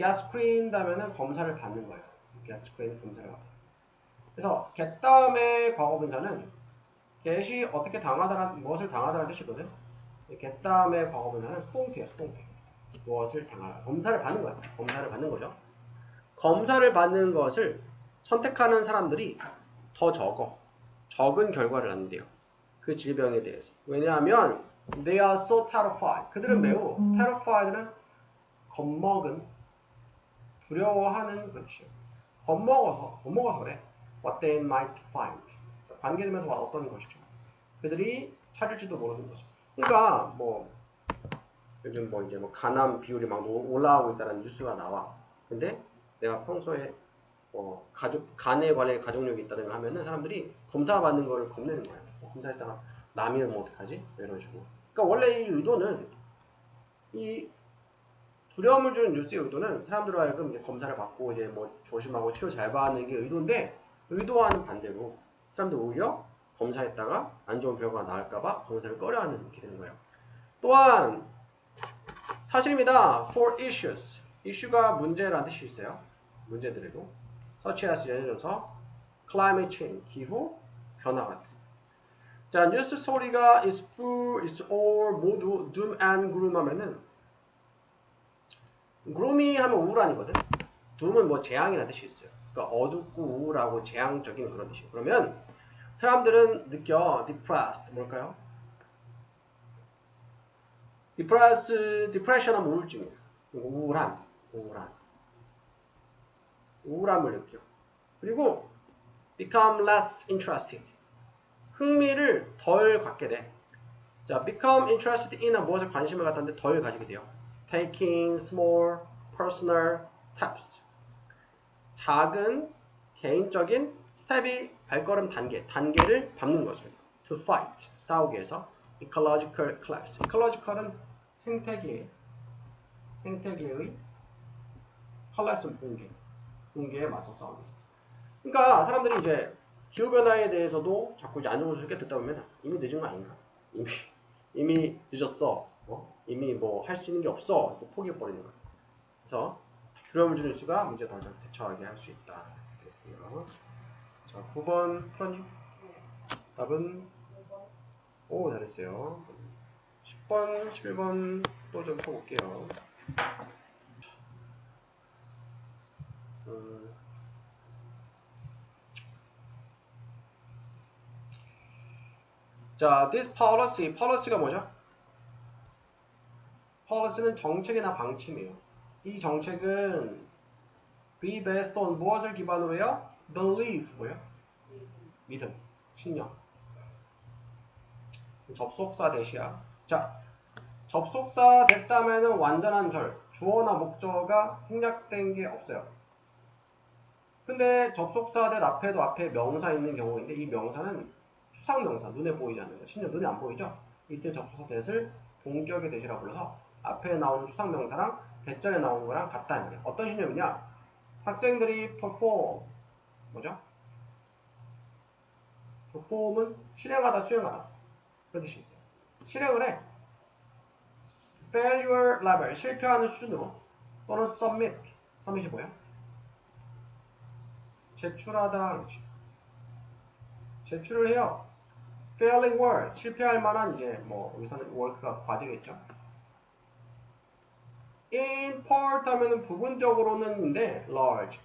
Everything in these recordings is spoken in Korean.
get screened 하면은 검사를 받는 거예요. get screened 검사를 받는. 그래서 get 다음에 과거 분사는 get이 어떻게 당하다란 무엇을 당하다는 뜻이거든. get 다음에 과거 분사는 수동태예요. 수동태. 무엇을 당하다. 검사를 받는 거야. 검사를 받는 거죠. 검사를 받는 것을 선택하는 사람들이 더 적어. 적은 결과를 낳는데요. 그 질병에 대해서. 왜냐하면 they are so terrified. 그들은 매우 terrified는 겁먹은 두려워하는 그렇죠. 겁먹어서 겁먹어서 그래. What they might find. 관계되면서 어떤 것이죠. 그들이 찾을지도 모르는 거죠. 그러니까 뭐 요즘 뭐 이제 뭐 간암 비율이 막 올라가고 있다는 뉴스가 나와. 근데 내가 평소에 뭐 가족 간에 관련 가족력이 있다는 걸 하면은 사람들이 검사 받는 거를 겁내는 거야. 뭐 검사했다가 남이면 뭐 어떡하지? 뭐 이런 식으로. 그러니까 원래 이 의도는 이 두려움을 주는 뉴스의 의도는 사람들로 하여금 이제 검사를 받고 이제 뭐 조심하고 치료 잘 받는 게 의도인데 의도와는 반대로 사람들 오히려 검사했다가 안 좋은 결과가 나올까봐 검사를 꺼려하는 이렇게 되는 거예요. 또한 사실입니다. For issues. 이슈가 문제라는 뜻이 있어요. 문제들에도. such as 예를 들어서 climate change, 기후 변화 같은. 자, 뉴스 소리가 is full, is all 모두 doom and gloom 하면은 gloom이 하면 우울한이거든. doom은 뭐 재앙이라는 뜻이 있어요. 그러니까 어둡고 우울하고 재앙적인 그런 뜻이에요. 그러면 사람들은 느껴 depressed 뭘까요? depressed, depression 하면 우울증이에요. 우울한, 우울한. 우울함을 느껴. 그리고 become less interested. 흥미를 덜 갖게 돼. 자, become interested in은 무엇에 관심을 갖다는데 덜 가지게 돼요. Taking small personal steps. 작은 개인적인 스텝이 발걸음 단계, 단계를 밟는 것을 to fight, 싸우기 위해서 ecological collapse. ecological은 생태계, 생태계의 collapse 붕괴, 붕괴에 맞서 싸우기. 그러니까 사람들이 이제 기후변화에 대해서도 자꾸 이제 안 좋은 소리 듣다 보면 이미 늦은 거 아닌가? 이미, 이미 늦었어. 어? 이미 뭐 할 수 있는 게 없어. 포기해버리는 거야. 그래서 두려움을 주는 수가 문제 더 대처하게 할 수 있다. 그랬고요. 자, 9번 프로님. 답은 오 잘했어요. 10번, 11번 또 좀 써볼게요. 음, 자, this policy, policy가 뭐죠? Policy는 정책이나 방침이에요. 이 정책은 be based on 무엇을 기반으로 해요? believe 뭐예요? 믿음, 신념. 접속사 대시야. 자, 접속사 됐다면은 완전한 절, 주어나 목적어가 생략된 게 없어요. 근데 접속사 될 앞에도 앞에 명사 있는 경우인데 이 명사는 추상 명사, 눈에 보이지 않는 거. 신념 눈에 안 보이죠? 이때 접속사 대를 동격의 대시라고 불러서 앞에 나오는 추상 명사랑 대절에 나오는 거랑 같다는 거예요. 어떤 신념이냐? 학생들이 perform 뭐죠? perform은 실행하다, 수행하다 그런 뜻이 있어요. 실행을 해. failure level 실패하는 수준으로 또는 submit submit이 뭐야? 제출하다. 제출을 해요. failing work 실패할 만한 이제 뭐 여기서는 work가 과제겠죠. In part 하면은 부분적으로는인데 large.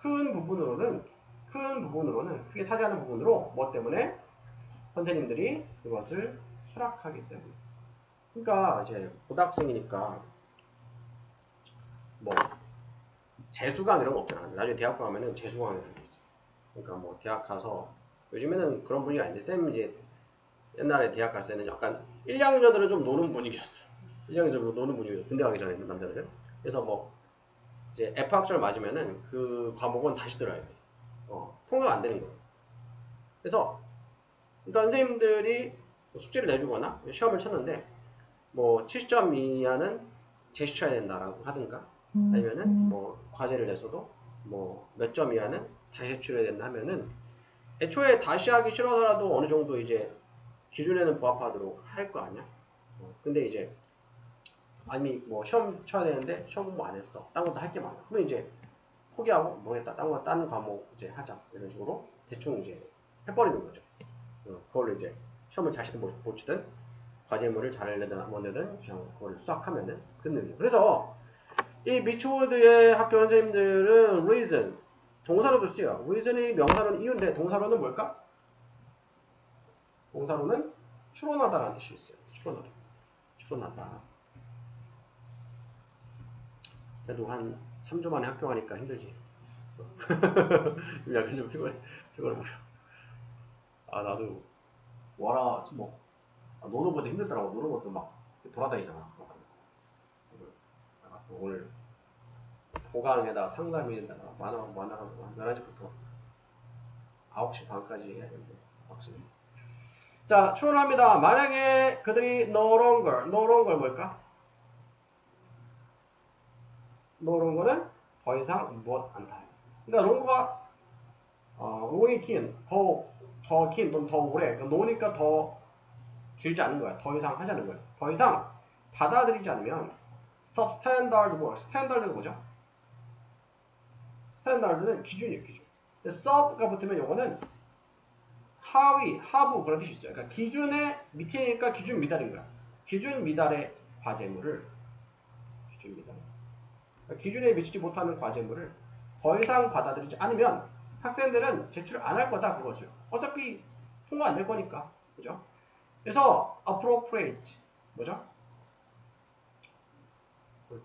큰 부분으로는 큰 부분으로는 크게 차지하는 부분으로 뭐 때문에? 선생님들이 그것을 수락하기 때문에. 그러니까 이제 고등학생이니까 뭐 재수강 이런 거 없잖아. 나중에 대학 가면은 재수강이라는 게 있어 그러니까 뭐 대학 가서 요즘에는 그런 분위기가 아닌데 쌤 이제 옛날에 대학 갔을 때는 약간 1, 2학년 전들은 좀 노는 분위기였어 1학년 전으로 노는 분위기 군대 가기 전에 남자들은. 그래서 뭐 이제 F 학점을 맞으면은 그 과목은 다시 들어야 돼. 어, 통과가 안 되는 거예요. 그래서 그러니까 선생님들이 숙제를 내주거나 시험을 쳤는데 뭐 70점 이하는 제시쳐야 된다라고 하든가 아니면은 뭐 과제를 냈어도 뭐 몇 점 이하는 다시 제출해야 된다 하면은 애초에 다시 하기 싫어서라도 어느 정도 이제 기준에는 부합하도록 할 거 아니야. 어, 근데 이제 아니 뭐 시험 쳐야 되는데 시험 공부 안 했어. 딴 것도 할 게 많아. 그러면 이제 포기하고 뭐했다. 딴 거, 딴 과목 이제 하자. 이런 식으로 대충 이제 해버리는 거죠. 어, 그걸로 이제 시험을 잘 치든 못, 못 치든 과제물을 잘못 내든 그냥 그걸 수학하면은 끝내는. 그래서 이 미추워드의 학교 선생님들은 reason 동사로도 쓰여요. reason이 명사로는 이유인데 동사로는 뭘까? 동사로는 추론하다라는 뜻이 있어요. 추론하다. 추론하다. 그래도 한 3주 만에 학교 가니까 힘들지. 약간 좀 피곤해. 피곤해 보여. 아, 나도, 와라, 뭐, 아, 노는 것도 힘들더라고. 노는 것도 막 돌아다니잖아. 아, 오늘 보강에다 상담에다가 만화, 만화가 11시부터 9시 반까지 해야 되는데, 확실히. 자, 추론합니다. 만약에 그들이 no longer, no longer 뭘까? No longer는 더 이상 무엇 않다. 그러니까 롱거가 어, 오이 긴, 더, 더 긴, 좀더 오래. 그러니까 노니까 더 길지 않은 거야. 더 이상 하지 않는 거야. 더 이상 받아들이지 않으면 substandard work. 스탠다드가 뭐죠? 스탠다드는 기준이에요, 기준. 근데 sub가 붙으면 요거는 하위, 하부 그런 뜻이 있어요. 그러니까 기준의 밑이니까 기준 미달인 거야. 기준 미달의 과제물을 기준 미달. 기준에 미치지 못하는 과제물을 더 이상 받아들이지 않으면 학생들은 제출 안할 거다 그거죠. 어차피 통과 안 될 거니까. 그죠? 그래서 appropriate 뭐죠?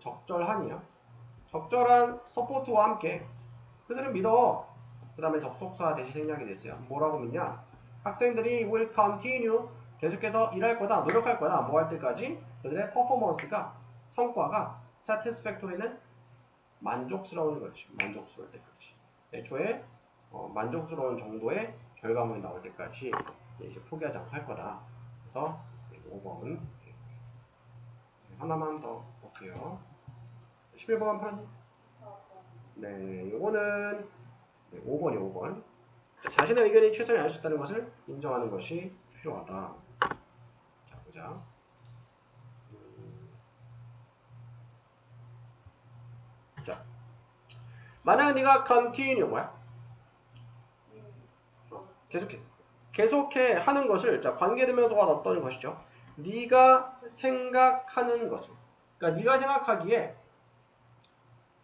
적절한이요. 적절한 서포트와 함께 그들은 믿어. 그 다음에 접속사 대시 생략이 됐어요. 뭐라고 믿냐? 학생들이 will continue 계속해서 일할 거다, 노력할 거다, 뭐 할 때까지 그들의 퍼포먼스가 성과가 satisfactory는 만족스러운 것이 만족스러울 때까지 애초에 어, 만족스러운 정도의 결과물이 나올 때까지 이제 포기하지 않고 할 거다. 그래서 5번 하나만 더 볼게요. 11번 파란님. 네, 요거는 네, 5번이 5번. 자신의 의견이 최선이 아닐 수 있다는 것을 인정하는 것이 필요하다. 자, 보자. 자, 만약 네가 continue 뭐야? 계속해 계속해 하는 것을 자 관계대명사가 어떤 것이죠? 네가 생각하는 것을 그러니까 네가 생각하기에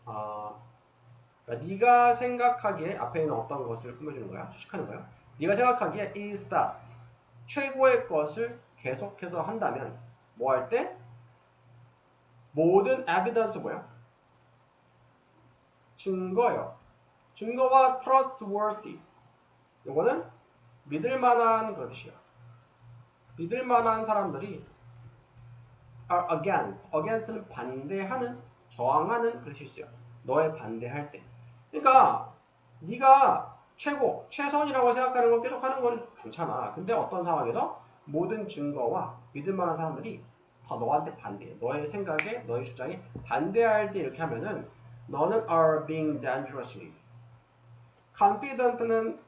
아 그러니까 네가 생각하기에 앞에 있는 어떤 것을 꾸며주는 거야? 수식하는 거야? 네가 생각하기에 is best 최고의 것을 계속해서 한다면 뭐 할 때? 모든 evidence 뭐야? 증거요. 증거와 trustworthy. 요거는 믿을 만한 뜻이야. 믿을 만한 사람들이 are against. against는 반대하는, 저항하는 그런 뜻이 있어요. 너의 반대할 때. 그러니까 네가 최고, 최선이라고 생각하는 걸 계속 하는 건 괜찮아. 근데 어떤 상황에서 모든 증거와 믿을 만한 사람들이 다 너한테 반대해. 너의 생각에, 너의 주장에 반대할 때 이렇게 하면은 너는 are being dangerously. confident는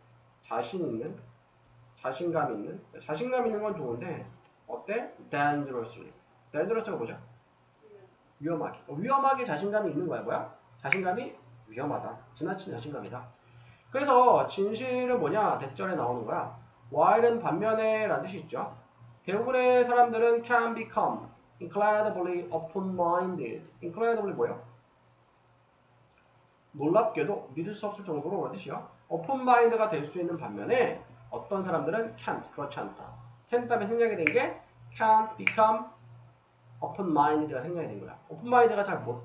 자신 있는, 자신감 있는, 자신감 있는 건 좋은데 어때? dangerously. dangerous가 뭐죠? 위험하게. 위험하게 자신감이 있는 거야, 뭐야? 자신감이 위험하다. 지나친 자신감이다. 그래서 진실은 뭐냐? 대절에 나오는 거야. while은 반면에 라는 뜻이 있죠. 대부분의 사람들은 can become incredibly open-minded. incredibly 뭐예요? 놀랍게도 믿을 수 없을 정도로 뜻이요. open-minded가 될 수 있는 반면에 어떤 사람들은 can't, 그렇지 않다. can 다음에 생략이 된 게 can't become open-minded가 생략이 된 거야. open-minded가 잘 못,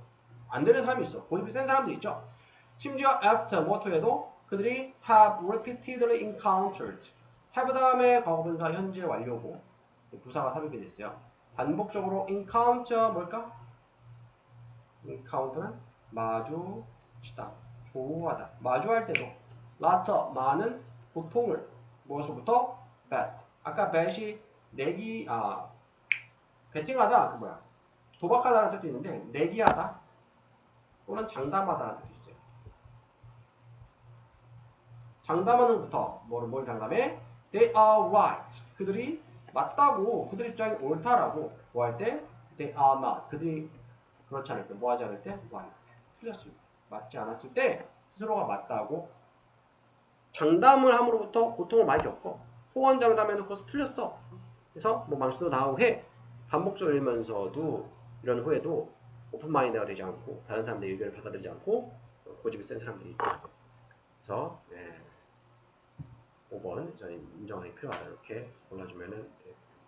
안 되는 사람이 있어. 고집이 센 사람도 있죠. 심지어 after, 뭐토에도 그들이 have repeatedly encountered. have 다음에 과거분사 현재 완료고 부사가 삽입이 됐어요. 반복적으로 encounter 뭘까? encounter는 마주 치다, 조우하다. 마주할 때도 lots of 많은 고통을 무엇으로부터 bet. 아까 bet이 내기 아 베팅하다 그 뭐야 도박하다는 뜻도 있는데 내기하다 또는 장담하다는 뜻이 있어요. 장담하는 부터 뭐를 뭘 장담해? They are right. 그들이 맞다고 그들 입장이 옳다라고 뭐 할 때 they are not. 그들이 그렇지 않을 때, 뭐 하지 않을 때, 뭐 하나. 틀렸습니다. 맞지 않았을 때 스스로가 맞다고 장담을 함으로부터 고통을 많이 겪어. 소원 장담해놓고서 틀렸어. 그래서 뭐 망신도 당하고 해. 반복적으로 읽으면서도 이런 후에도 오픈 마인드가 되지 않고 다른 사람들의 의견을 받아들이지 않고 고집이 센 사람들이 있다. 그래서 네. 5번 저희 인정하기 필요하다 이렇게 골라주면은 네.